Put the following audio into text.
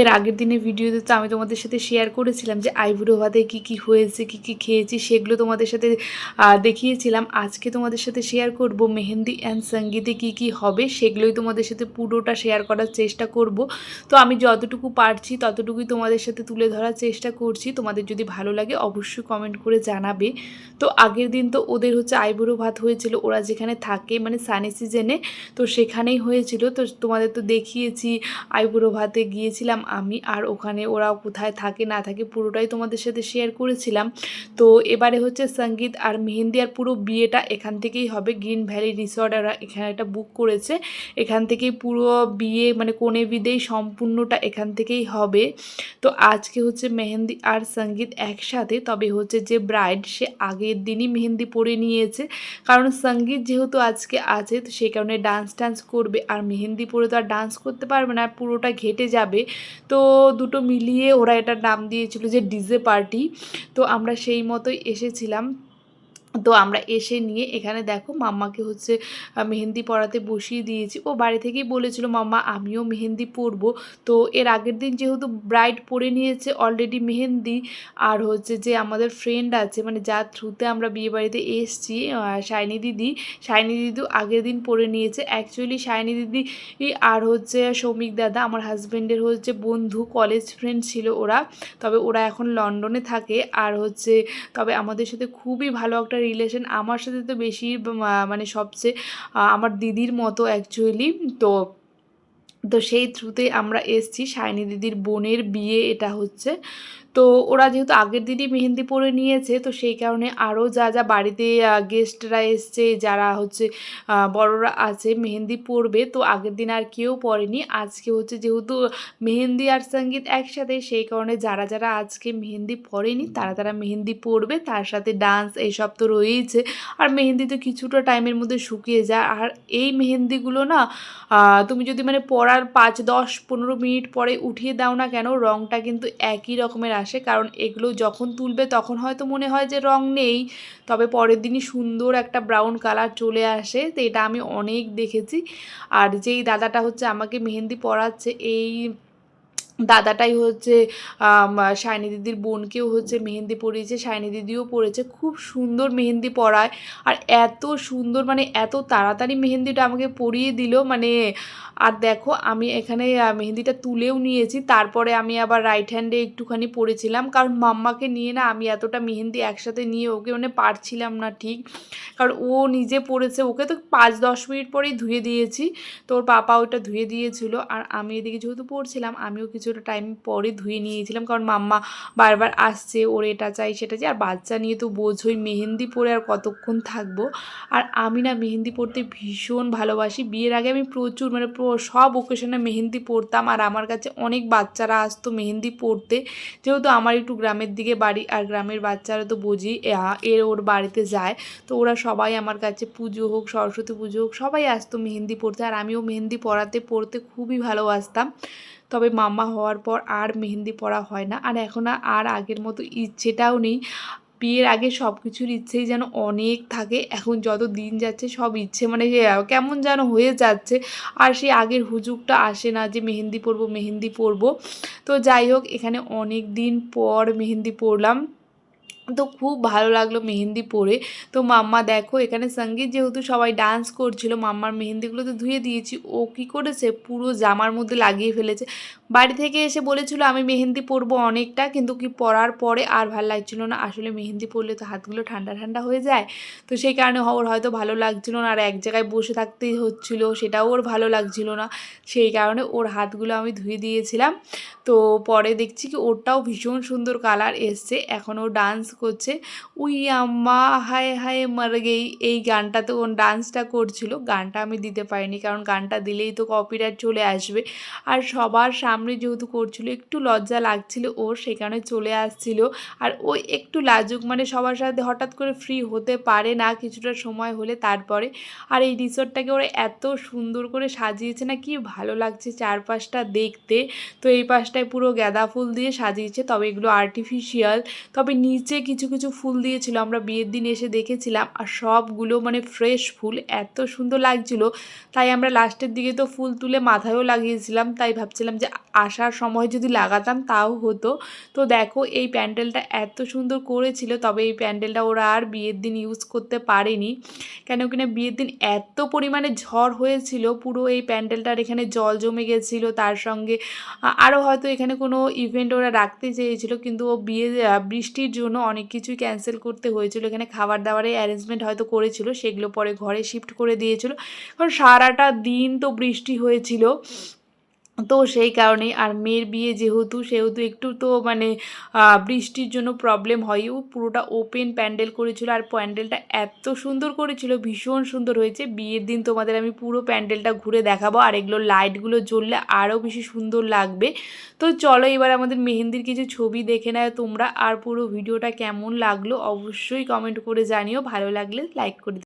এর আগের দিনের ভিডিওতে তো আমি তোমাদের সাথে শেয়ার করেছিলাম যে আইবুড়ো ভাতে কী কী হয়েছে, কী কী খেয়েছি, সেগুলো তোমাদের সাথে দেখিয়েছিলাম। আজকে তোমাদের সাথে শেয়ার করব মেহেন্দি অ্যান্ড সঙ্গীতে কী কী হবে সেগুলোই তোমাদের সাথে পুরোটা শেয়ার করার চেষ্টা করব। তো আমি যতটুকু পারছি ততটুকুই তোমাদের সাথে তুলে ধরার চেষ্টা করছি। তোমাদের যদি ভালো লাগে অবশ্যই কমেন্ট করে জানাবে। তো আগের দিন তো ওদের হচ্ছে আইবুড়ো ভাত হয়েছিল, ওরা যেখানে থাকে মানে সানি সিজনে তো সেখানেই হয়েছিল। তো তোমাদের তো দেখিয়েছি আইবুড়ো ভাতে গিয়েছিলাম আমি আর ওখানে ওরা কোথায় থাকে, না থাকে, পুরোটাই তোমাদের সাথে শেয়ার করেছিলাম। তো এবারে হচ্ছে সংগীত আর মেহেন্দি আর পুরো বিয়েটা এখান থেকেই হবে। গ্রিন ভ্যালি রিসর্ট ওরা এখানে একটা বুক করেছে। এখান থেকেই পুরো বিয়ে মানে কোণে বিদেই সম্পূর্ণটা এখান থেকেই হবে। তো আজকে হচ্ছে মেহেন্দি আর সংগীত একসাথে, তবে হচ্ছে যে ব্রাইড সে আগের দিনই মেহেন্দি পরে নিয়েছে। কারণ সংগীত যেহেতু আজকে আছে, তো সেই কারণে ডান্স টান্স করবে। আর মেহেন্দি পরে তো আর ডান্স করতে পারবে না, পুরোটা ঘেটে যাবে। তো দুটো মিলিয়ে ওরা এটার নাম দিয়েছিল যে ডিজে পার্টি। তো আমরা সেই মতোই এসেছিলাম। তো আমরা এসে নিয়ে এখানে দেখো মাম্মাকে হচ্ছে মেহেন্দি পড়াতে বসিয়ে দিয়েছি। ও বাড়ি থেকেই বলেছিল, মাম্মা, আমিও মেহেন্দি পরবো। তো এর আগের দিন যেহেতু ব্রাইড পরে নিয়েছে অলরেডি মেহেন্দি, আর হচ্ছে যে আমাদের ফ্রেন্ড আছে মানে যার থ্রুতে আমরা বিয়ে বাড়িতে এসছি শাইনি দিদি, শাইনি দিদিও আগের দিন পরে নিয়েছে। অ্যাকচুয়ালি শাইনি দিদি আর হচ্ছে সৌমিক দাদা, আমার হাজব্যান্ডের হচ্ছে বন্ধু কলেজ ফ্রেন্ড ছিল ওরা। তবে ওরা এখন লন্ডনে থাকে, আর হচ্ছে তবে আমাদের সাথে খুবই ভালো একটা রিলেশন আমার সাথে তো বেশি মানে সবচেয়ে আমার দিদির মতো অ্যাকচুয়ালি তো তো সেই থ্রুতে আমরা এসছি। সায়নী দিদির বোনের বিয়ে এটা হচ্ছে। তো ওরা যেহেতু আগের দিনই মেহেন্দি পরে নিয়েছে, তো সেই কারণে আরও যা যা বাড়িতে গেস্টরা এসছে, যারা হচ্ছে বড়রা আছে, মেহেন্দি পরবে, তো আগের দিন আর কেউ পরেনি। আজকে হচ্ছে যেহেতু মেহেন্দি আর সংগীত একসাথে, সেই কারণে যারা যারা আজকে মেহেন্দি পরেনি, তারা তারা মেহেন্দি পরবে, তার সাথে ডান্স এইসব তো রয়েইছে। আর মেহেন্দি তো কিছুটা টাইমের মধ্যে শুকিয়ে যায়। আর এই মেহেন্দিগুলো না তুমি যদি মানে পরার পাঁচ, দশ, পনেরো মিনিট পরে উঠিয়ে দাও না কেন রঙটা কিন্তু একই রকমের আসে, কারণ এগুলো যখন তুলবে তখন হয়তো মনে হয় যে রং নেই। তবে পরের দিনই সুন্দর একটা ব্রাউন কালার চলে আসে, তো এটা আমি অনেক দেখেছি। আর যেই দাদাটা হচ্ছে আমাকে মেহেন্দি পরাচ্ছে, এই দাদাটাই হচ্ছে শাইনি দিদির বোনকেও হচ্ছে মেহেন্দি পরিয়েছে শাইনি দিদিও পরেছে। খুব সুন্দর মেহেন্দি পরায়। আর এত সুন্দর মানে এত তাড়াতাড়ি মেহেন্দিটা আমাকে পরিয়ে দিল। মানে আর দেখো, আমি এখানে মেহেন্দিটা তুলেও নিয়েছি। তারপরে আমি আবার রাইট হ্যান্ডে একটুখানি পরেছিলাম। কারণ মাম্মাকে নিয়ে না আমি এতটা মেহেন্দি একসাথে নিয়ে ওকে মানে পারছিলাম না ঠিক। কারণ ও নিজে পরেছে, ওকে তো পাঁচ দশ মিনিট পরেই ধুয়ে দিয়েছি। তো ওর পাপা ওটা ধুয়ে দিয়েছিল। আর আমি এদিকে যেহেতু পড়ছিলাম আমিও কিছুটা টাইম পরে ধুয়ে নিয়েছিলাম। কারণ মাম্মা বারবার আসছে, ওর এটা চাই, সেটা চাই। আর বাচ্চা নিয়ে তো বোঝোই, মেহেন্দি পরে আর কতক্ষণ থাকব? আর আমি না মেহেন্দি পরতে ভীষণ ভালোবাসি। বিয়ের আগে আমি প্রচুর মানে সব ওকেশনে মেহেন্দি পরতাম। আর আমার কাছে অনেক বাচ্চারা আসতো মেহেন্দি পরতে। যেহেতু আমার একটু গ্রামের দিকে বাড়ি, আর গ্রামের বাচ্চারা তো বুঝি এর ওর বাড়িতে যায়। তো ওরা সবাই আমার কাছে পুজো হোক, সরস্বতী পুজো হোক, সবাই আসতো মেহেন্দি পরতে। আর আমিও মেহেন্দি পরাতে, পরতে খুবই ভালোবাসতাম। তবে মামা হওয়ার পর আর মেহেন্দি পরা হয় না। আর এখন আর আগের মতো ইচ্ছেটাও নেই। বিয়ের আগে সব কিছুর ইচ্ছেই যেন অনেক থাকে। এখন যত দিন যাচ্ছে সব ইচ্ছে মানে কেমন যেন হয়ে যাচ্ছে। আর সেই আগের হুজুগটা আসে না যে মেহেন্দি পরবো মেহেন্দি পরবো। তো যাই হোক, এখানে অনেক দিন পর মেহেন্দি পরলাম। তো খুব ভালো লাগল মেহেন্দি পরে। তো মাম্মা দেখো, এখানে সংগীত যেহেতু সবাই ডান্স করছিল, মাম্মার মেহেন্দিগুলো তো ধুয়ে দিয়েছি। ও কি করেছে? পুরো জামার মধ্যে লাগিয়ে ফেলেছে। বাড়ি থেকে এসে বলেছিল, আমি মেহেন্দি পরবো অনেকটা, কিন্তু কি পরার পরে আর ভালো লাগছিল না। আসলে মেহেন্দি পরলে তো হাতগুলো ঠান্ডা ঠান্ডা হয়ে যায়। তো সেই কারণে ওর হয়তো ভালো লাগছিল না। আর এক জায়গায় বসে থাকতেই হচ্ছিল, সেটাও ওর ভালো লাগছিল না। সেই কারণে ওর হাতগুলো আমি ধুয়ে দিয়েছিলাম। তো পরে দেখছি কি, ওরটাও ভীষণ সুন্দর কালার এসছে। এখন ও ডান্স করছে। উই আম্মা, হায় হায়, মার গেই। এই গানটাতে ও ডান্সটা করছিল। গানটা আমি দিতে পারিনি কারণ গানটা দিলেই তো কপিরাইট চলে আসবে। আর সবার সামনে যেহেতু করছিল, একটু লজ্জা লাগছিল। ওর সেখানে চলে আসছিল। আর ওই একটু লাজুক মানে সবার সাথে হঠাৎ করে ফ্রি হতে পারে না কিছুটা সময় হলে তারপরে। আর এই রিসোর্টটাকে ওরা এত সুন্দর করে সাজিয়েছে না, কি ভালো লাগছে চারপাশটা দেখতে। তো এই পাশটায় পুরো গাঁদা ফুল দিয়ে সাজিয়েছে। তবে এগুলো আর্টিফিশিয়াল তবে নিচে কিছু কিছু ফুল দিয়েছিল, আমরা বিয়ের দিন এসে দেখেছিলাম আর সবগুলো মানে ফ্রেশ ফুল, এত সুন্দর লাগছিল। তাই আমরা লাস্টের দিকে তো ফুল তুলে মাথায়ও লাগিয়েছিলাম, তাই ভাবছিলাম যে আসার সময় যদি লাগাতাম তাও হতো। তো দেখো, এই প্যান্ডেলটা এত সুন্দর করেছিল, তবে এই প্যান্ডেলটা ওরা আর বিয়ের দিন ইউজ করতে পারেনি। কেন কিনা বিয়ের দিন এত পরিমাণে ঝড় হয়েছিল, পুরো এই প্যান্ডেলটার এখানে জল জমে গেছিল, তার সঙ্গে আরও হয়তো এখানে কোনো ইভেন্ট ওরা রাখতে চেয়েছিল, কিন্তু ও বিয়ে বৃষ্টির জন্য অনেক কিছুই ক্যান্সেল করতে হয়েছিল। এখানে খাবার দাবারের অ্যারেঞ্জমেন্ট হয়তো করেছিল, সেগুলো পরে ঘরে শিফট করে দিয়েছিল। কারণ সারাটা দিন তো বৃষ্টি হয়েছিল। তো সেই কারণেই আর মেয়ের বিয়ে যেহেতু, সেহেতু একটু তো মানে বৃষ্টির জন্য প্রবলেম হয় ও পুরোটা ওপেন প্যান্ডেল করেছিল আর প্যান্ডেলটা এত সুন্দর করেছিল, ভীষণ সুন্দর হয়েছে। বিয়ের দিন তোমাদের আমি পুরো প্যান্ডেলটা ঘুরে দেখাবো আর এগুলো লাইটগুলো জ্বললে আরও বেশি সুন্দর লাগবে। তো চলো এবার আমাদের মেহেন্দির কিছু ছবি দেখে নেয় তোমরা। আর পুরো ভিডিওটা কেমন লাগল অবশ্যই কমেন্ট করে জানিও। ভালো লাগলে লাইক করে।